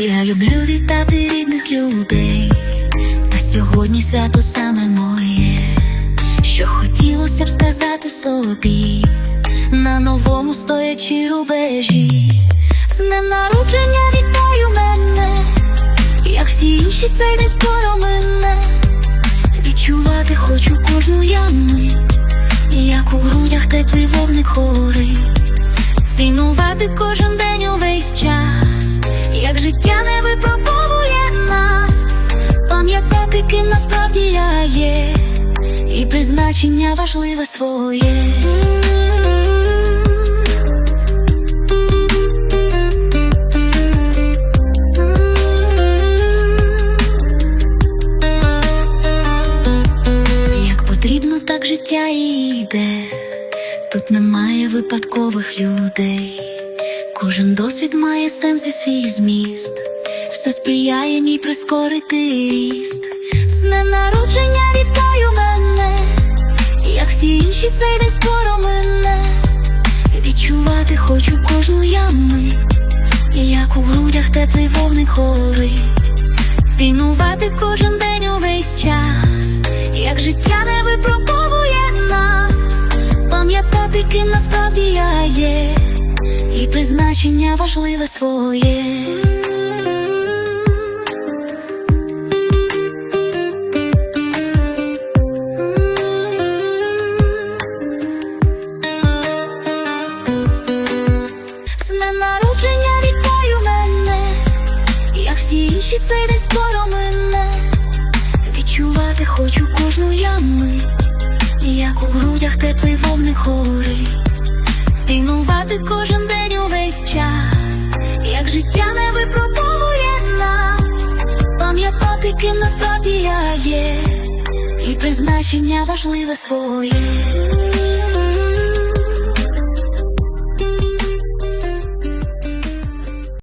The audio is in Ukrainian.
люблю вітати рідних людей, та сьогодні свято саме моє, що хотілося б сказати собі, на новому стоячи рубежі, з днем народження вітаю мене, як всі інші цей день скоро мине, відчувати хочу кожну я як у грудях теплий вогник горить. Цінувати кожен день ким насправді я є, і призначення важливе своє. Як потрібно, так життя йде. Тут немає випадкових людей, кожен досвід має сенс і свій зміст, все сприяє мій прискорити ріст. З днем народження вітаю мене, як всі інші цей день скоро мине. Відчувати хочу кожну я мить, як у грудях теплий вогник горить. Цінувати кожен день увесь час, як життя не випробовує нас, пам'ятати, ким насправді я є, і призначення важливе своє. Інші цей день скоро мине. Відчувати хочу кожну я мить, як у грудях теплий вогник горить. Цінувати кожен день увесь час, як життя не випробовує нас, пам'ятати, ким насправді я є, і призначення важливе своє.